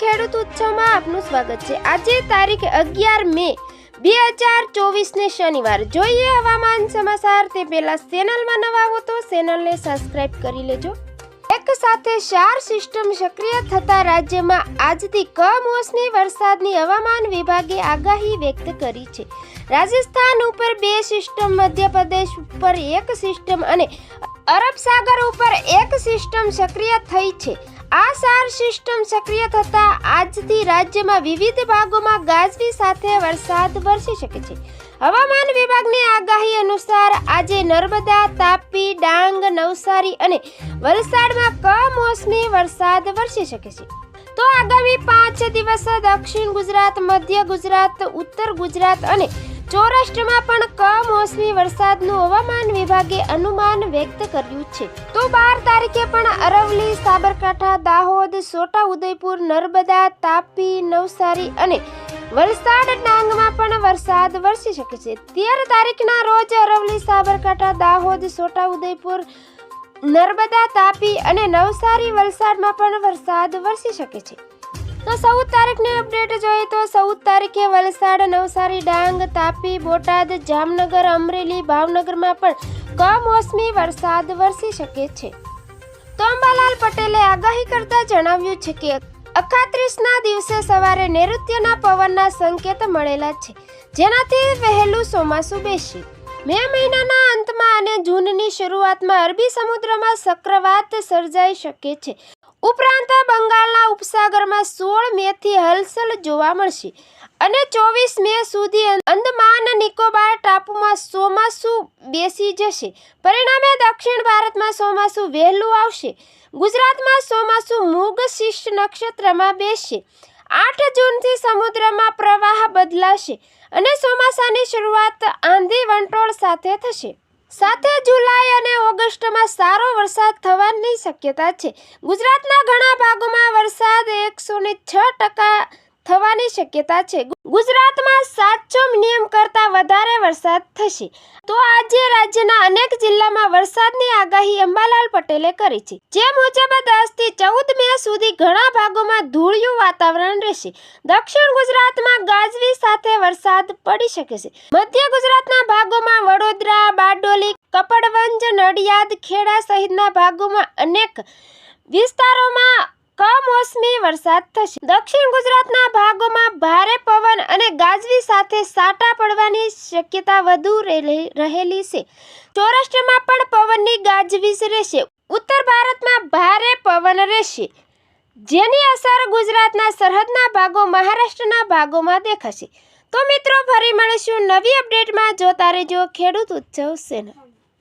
ખેડૂત ઉત્સવમાં આપનું સ્વાગત છે. આજે તારીખ અગિયાર મે, બે હજાર ચોવીસને શનિવાર. જોઈએ હવામાન સમાચાર. તે પહેલા ચેનલમાં નવા હો તો ચેનલને સબસ્ક્રાઇબ કરી લેજો. એક સાથે ચાર સિસ્ટમ સક્રિય થતા રાજ્યમાં આજથી કમોસમી વરસાદની હવામાન વિભાગે આગાહી વ્યક્ત કરી છે. રાજસ્થાન ઉપર બે સિસ્ટમ, મધ્યપ્રદેશ ઉપર એક સિસ્ટમ અને અરબ સાગર ઉપર એક સિસ્ટમ સક્રિય થઈ છે. આ સાર સિસ્ટમ સક્રિય થતા આજથી રાજ્યમાં વિવિધ ભાગોમાં ગાજવી સાથે વરસાદ વરસી શકે છે. હવામાન વિભાગની આગાહી અનુસાર આજે નર્મદા, તાપી, ડાંગ, નવસારી અને વલસાડમાં કમોસમી વરસાદ વરસી શકે છે. તો આગામી પાંચ દિવસ દક્ષિણ ગુજરાત, મધ્ય ગુજરાત, ઉત્તર ગુજરાત અને સૌરાષ્ટ્રમાં પણ કમોસમી વરસાદનું હવામાન વિભાગે અનુમાન વ્યક્ત કર્યું છે. તો બાર તારીખે પણ અરવલી સાબરકાંઠા, દાહોદ છોટા ઉદયપુર, નર્મદા, તાપી, નવસારી અને વલસાડ ડાંગમાં પણ વરસાદ વરસી શકે છે. તેર તારીખના રોજ અરવલી સાબરકાંઠા, દાહોદ છોટા ઉદયપુર, નર્મદા, તાપી અને નવસારી, વલસાડમાં પણ વરસાદ વરસી શકે છે. તો ચૌદ તારીખની અપડેટ જોઈએ તો ચૌદ તારીખે વલસાડ, નવસારી, ડાંગ, તાપી, બોટાદ, જામનગર, અમરેલી, ભાવનગરમાં પણ કમોસમી વરસાદ વરસી શકે છે. તો અંબાલાલ પટેલે આગાહી કરતા જણાવ્યું છે કે અખાત્રીસના દિવસે સવારે નૈઋત્યના પવનના સંકેત મળેલા છે, જેનાથી વહેલું ચોમાસું બેસી. મે મહિનાના અંતમાં અને જૂનની શરૂઆતમાં અરબી સમુદ્રમાં ચક્રવાત સર્જાઈ શકે છે. ઉપરાંત બંગાળના ઉપસાગરમાં સોળ મેથી હલચલ જોવા મળશે અને ચોવીસ મે સુધી અંદમાન નિકોબાર ટાપુમાં ચોમાસું બેસી જશે. પરિણામે દક્ષિણ ભારતમાં ચોમાસું વહેલું આવશે. ગુજરાતમાં ચોમાસું મૂગ શિષ્ટ નક્ષત્રમાં બેસશે. આઠ જૂનથી સમુદ્રમાં પ્રવાહ બદલાશે અને ચોમાસાની શરૂઆત આંધી વંટોળ સાથે થશે. સાથે જુલાઈ અને ઓગસ્ટમાં સારો વરસાદ થવાની શક્યતા છે. ગુજરાતના ઘણા ભાગોમાં વરસાદ એકસો ને છ ટકા થવાની શક્યતા છે. ગુજરાતમાં સાતસો વરસાદ થશે. તો આજે રાજ્યના અનેક જિલ્લામાં વરસાદની આગાહી અંબાલાલ પટેલે કરી છે. જે મુજબ દસથી ચૌદ મે સુધી ઘણા ભાગોમાં ધૂળિયું વાતાવરણ રહેશે. દક્ષિણ ગુજરાતમાં ગાજવી સાથે વરસાદ પડી શકે છે. મધ્ય ગુજરાતના ભાગોમાં વડોદરા, બારડોલી, કપડવંજ, નડિયાદ, ખેડા સહિતના ભાગોમાં અનેક વિસ્તારોમાં કમોસમી વરસાદ થશે. દક્ષિણ ગુજરાતના ભાગોમાં ભારે પવન અને ગાજવી સાથે સાટા પડવાની શક્યતા વધુ રહેલી છે. સૌરાષ્ટ્રમાં પણ પવનની ગાજવીજ રહેશે. ઉત્તર ભારતમાં ભારે પવન રહેશે. જેની અસર ગુજરાતના સરહદના ભાગો, મહારાષ્ટ્રના ભાગોમાં દેખાશે. તો મિત્રો, ફરી મળીશું નવી અપડેટમાં. જોતા રહેજો ખેડૂત ઉત્સવ સેના.